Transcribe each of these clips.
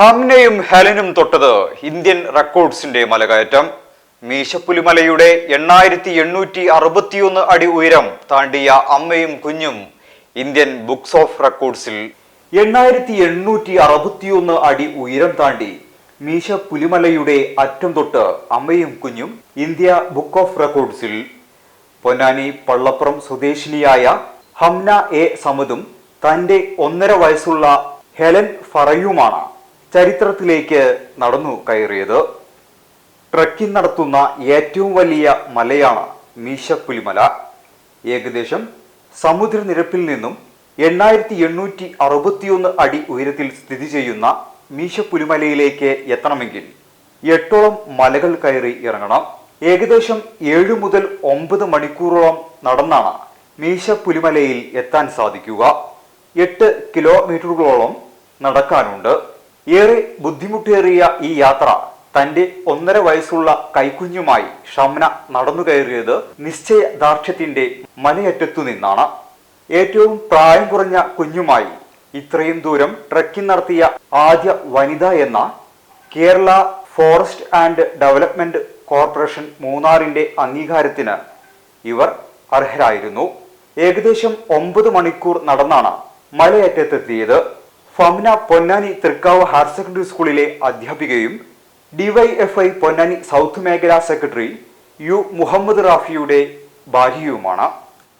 ഹംനയും ഹെലനും തൊട്ടത് ഇന്ത്യൻ റെക്കോർഡ്സിന്റെ മലകയറ്റം. മീശപ്പുലിമലയുടെ എണ്ണായിരത്തി എണ്ണൂറ്റി അറുപത്തിയൊന്ന് അടി ഉയരം താണ്ടിയ അമ്മയും കുഞ്ഞും ഇന്ത്യൻ ബുക്സ് ഓഫ് റെക്കോർഡ്സിൽ എണ്ണായിരത്തി എണ്ണൂറ്റി അറുപത്തിയൊന്ന് അടി ഉയരം താണ്ടി മീശ പുലിമലയുടെ അറ്റം തൊട്ട് അമ്മയും കുഞ്ഞും ഇന്ത്യ ബുക്ക് ഓഫ് റെക്കോർഡ്സിൽ. പൊന്നാനി പള്ളപ്പുറം സ്വദേശിനിയായ ഹംന എ സമതും തന്റെ ഒന്നര വയസ്സുള്ള ഹെലൻ ഫറയുമാണ്. ചരിത്രത്തിലേക്ക് നടന്നു കയറിയത്. ട്രക്കിംഗ് നടത്തുന്ന ഏറ്റവും വലിയ മലയാണ് മീശപ്പുലിമല. ഏകദേശം സമുദ്രനിരപ്പിൽ നിന്നും എണ്ണായിരത്തി എണ്ണൂറ്റി അറുപത്തിയൊന്ന് അടി ഉയരത്തിൽ സ്ഥിതി ചെയ്യുന്ന മീശപ്പുലിമലയിലേക്ക് എത്തണമെങ്കിൽ എട്ടോളം മലകൾ കയറി ഇറങ്ങണം. ഏകദേശം ഏഴു മുതൽ ഒമ്പത് മണിക്കൂറോളം നടന്നാണ് മീശപ്പുലിമലയിൽ എത്താൻ സാധിക്കുക. എട്ട് കിലോമീറ്ററുകളോളം നടക്കാനുണ്ട്. ഏറെ ബുദ്ധിമുട്ടേറിയ ഈ യാത്ര തന്റെ ഒന്നര വയസ്സുള്ള കൈക്കുഞ്ഞുമായി ഷംന നടന്നു കയറിയത് നിശ്ചയ ദാർഢ്യത്തിന്റെ മലയറ്റത്തു നിന്നാണ്. ഏറ്റവും പ്രായം കുറഞ്ഞ കുഞ്ഞുമായി ഇത്രയും ദൂരം ട്രക്കിംഗ് നടത്തിയ ആദ്യ വനിത എന്ന Kerala forest and development corporation മൂന്നാറിന്റെ അംഗീകാരത്തിന് ഇവർ അർഹരായിരുന്നു. ഏകദേശം ഒമ്പത് മണിക്കൂർ നടന്നാണ് മലയറ്റത്തെത്തിയത്. ഫംന പൊന്നാനി തൃക്കാവ് ഹയർ സെക്കൻഡറി സ്കൂളിലെ അധ്യാപികയും ഡിവൈഎഫ്ഐ പൊന്നാനി സൗത്ത് മേഖലാ സെക്രട്ടറി യു മുഹമ്മദ് റാഫിയുടെ ഭാര്യയുമാണ്.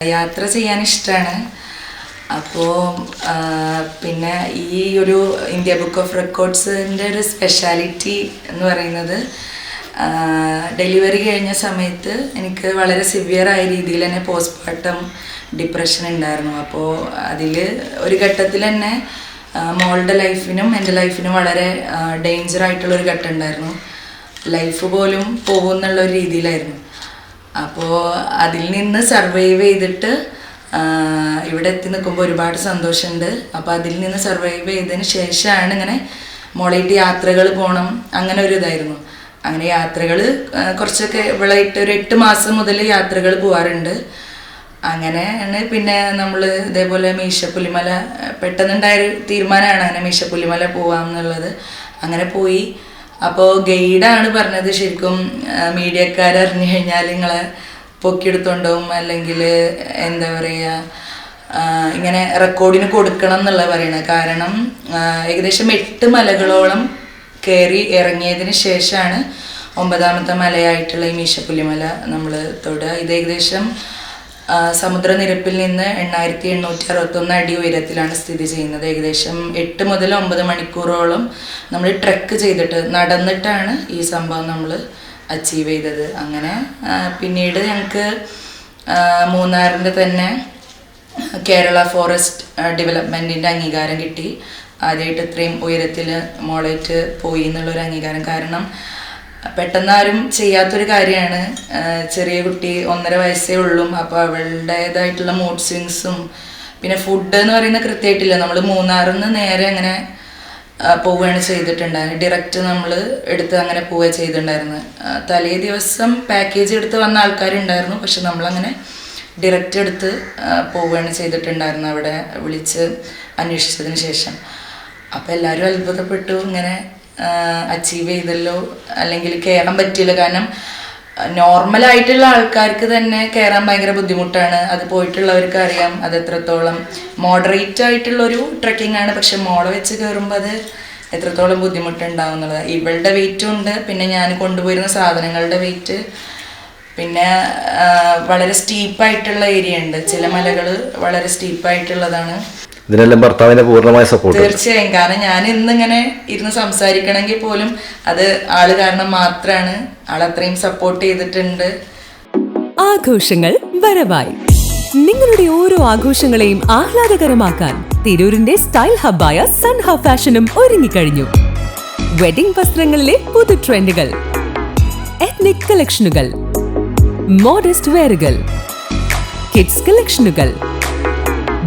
യാത്ര ചെയ്യാൻ ഇഷ്ടമാണ് അപ്പോൾ പിന്നെ ഈ ഒരു ഇന്ത്യ ബുക്ക് ഓഫ് റെക്കോർഡ്സിന്റെ ഒരു സ്പെഷ്യാലിറ്റി എന്ന് പറയുന്നത് ഡെലിവറി കഴിഞ്ഞ സമയത്ത് എനിക്ക് വളരെ സിവിയറായ രീതിയിൽ തന്നെ പോസ്റ്റ്മോർട്ടം ഡിപ്രഷൻ ഉണ്ടായിരുന്നു. അപ്പോൾ അതിൽ ഒരു ഘട്ടത്തിൽ തന്നെ മോളുടെ ലൈഫിനും എന്റെ ലൈഫിനും വളരെ ഡേഞ്ചർ ആയിട്ടുള്ളൊരു ഘട്ടം ഉണ്ടായിരുന്നു. ലൈഫ് പോലും പോകുന്നുള്ള ഒരു രീതിയിലായിരുന്നു. അപ്പോൾ അതിൽ നിന്ന് സർവൈവ് ചെയ്തിട്ട് ഇവിടെ എത്തി നിൽക്കുമ്പോൾ ഒരുപാട് സന്തോഷമുണ്ട്. അപ്പോൾ അതിൽ നിന്ന് സർവൈവ് ചെയ്തതിന് ശേഷമാണ് ഇങ്ങനെ മോളായിട്ട് യാത്രകൾ പോകണം അങ്ങനെ ഒരു ഇതായിരുന്നു. അങ്ങനെ യാത്രകൾ കുറച്ചൊക്കെ ഇവളായിട്ട് ഒരു എട്ട് മാസം മുതൽ യാത്രകൾ പോകാറുണ്ട് അങ്ങനെയാണ് പിന്നെ നമ്മൾ ഇതേപോലെ മീശപ്പുലിമല പെട്ടെന്നുണ്ടായൊരു തീരുമാനമാണ് അങ്ങനെ മീശപ്പുലിമല പോവാം എന്നുള്ളത് അങ്ങനെ പോയി. അപ്പോൾ ഗൈഡാണ് പറഞ്ഞത് ശരിക്കും മീഡിയക്കാരറിഞ്ഞു കഴിഞ്ഞാൽ നിങ്ങളെ പൊക്കിയെടുത്തോണ്ടും അല്ലെങ്കിൽ എന്താ പറയുക ഇങ്ങനെ റെക്കോർഡിന് കൊടുക്കണം എന്നുള്ള പറയണത് കാരണം ഏകദേശം എട്ട് മലകളോളം കയറി ഇറങ്ങിയതിന് ശേഷമാണ് ഒമ്പതാമത്തെ മലയായിട്ടുള്ള ഈ മീശപ്പുലിമല നമ്മൾ തൊടുക. ഇത് ഏകദേശം സമുദ്രനിരപ്പിൽ നിന്ന് എണ്ണായിരത്തി എണ്ണൂറ്റി അറുപത്തൊന്ന് അടി ഉയരത്തിലാണ് സ്ഥിതി ചെയ്യുന്നത്. ഏകദേശം എട്ട് മുതൽ ഒമ്പത് മണിക്കൂറോളം നമ്മൾ ട്രെക്ക് ചെയ്തിട്ട് നടന്നിട്ടാണ് ഈ സംഭവം നമ്മൾ അച്ചീവ് ചെയ്തത്. അങ്ങനെ പിന്നീട് ഞങ്ങൾക്ക് മൂന്നാറിന്റെ തന്നെ കേരള ഫോറസ്റ്റ് ഡെവലപ്മെന്റിന്റെ അംഗീകാരം കിട്ടി. ആദ്യമായിട്ട് ഇത്രയും ഉയരത്തിൽ മോളേറ്റ് പോയി എന്നുള്ളൊരു അംഗീകാരം. കാരണം പെട്ടെന്ന് ആരും ചെയ്യാത്തൊരു കാര്യമാണ്. ചെറിയ കുട്ടി ഒന്നര വയസ്സേ ഉള്ളൂ. അപ്പോൾ അവളുടേതായിട്ടുള്ള മൂഡ് സ്വിങ്സും പിന്നെ ഫുഡ് എന്ന് പറയുന്നത് കൃത്യമായിട്ടില്ല. നമ്മൾ മൂന്നാറിൽ നിന്ന് നേരെ അങ്ങനെ പോവുകയാണ് ചെയ്തിട്ടുണ്ടായിരുന്നത്. ഡയറക്റ്റ് നമ്മൾ എടുത്ത് അങ്ങനെ പോവുക ചെയ്തിട്ടുണ്ടായിരുന്നത്. തലേ ദിവസം പാക്കേജ് എടുത്ത് വന്ന ആൾക്കാരുണ്ടായിരുന്നു. പക്ഷെ നമ്മളങ്ങനെ ഡയറക്റ്റ് എടുത്ത് പോവുകയാണ് ചെയ്തിട്ടുണ്ടായിരുന്നത്. അവിടെ വിളിച്ച് അന്വേഷിച്ചതിന് ശേഷം. അപ്പോൾ എല്ലാവരും അത്ഭുതപ്പെട്ടു. ഇങ്ങനെ അച്ചീവ് ചെയ്തല്ലോ. അല്ലെങ്കിൽ കയറാൻ പറ്റിയില്ല. കാരണം നോർമൽ ആയിട്ടുള്ള ആൾക്കാർക്ക് തന്നെ കയറാൻ ഭയങ്കര ബുദ്ധിമുട്ടാണ്. അത് പോയിട്ടുള്ളവർക്ക് അറിയാം. അത് എത്രത്തോളം മോഡറേറ്റ് ആയിട്ടുള്ളൊരു ട്രക്കിംഗ് ആണ്. പക്ഷെ മോള വെച്ച് കയറുമ്പോൾ അത് എത്രത്തോളം ബുദ്ധിമുട്ടുണ്ടാവും എന്നുള്ളത് ഇവളുടെ വെയിറ്റും ഉണ്ട്. പിന്നെ ഞാൻ കൊണ്ടുപോയിരുന്ന സാധനങ്ങളുടെ വെയിറ്റ് പിന്നെ വളരെ സ്റ്റീപ്പായിട്ടുള്ള ഏരിയ ഉണ്ട്. ചില മലകൾ വളരെ സ്റ്റീപ്പായിട്ടുള്ളതാണ് ഇതിനെല്ലാം ഭർത്താവിന്റെ പൂർണമായ സപ്പോർട്ട് തീർച്ചയായും. കാരണം ഞാൻ ഇന്നിങ്ങനെ ഇരുന്ന് സംസാരിക്കണമെങ്കിൽ പോലും അത് ആൾ കാരണം മാത്രമാണ് ആൾ അത്രയും സപ്പോർട്ട് ചെയ്തിട്ടുണ്ട്. ആഘോഷങ്ങൾ വരവായി. നിങ്ങളുടെ ഓരോ ആഘോഷങ്ങളെയും ആഹ്ലാദകരമാക്കാൻ തിരൂരിന്റെ സ്റ്റൈൽ ഹബ്ബായ സൺ ഹബ് ഫാഷനും ഒരുങ്ങിക്കഴിഞ്ഞു. വെഡിംഗ് വസ്ത്രങ്ങളിലെ പുതു ട്രെൻഡുകൾ എത്നിക് കളക്ഷനുകൾ മോഡസ്റ്റ് വെയറുകൾ കിഡ്സ് കളക്ഷനുകൾ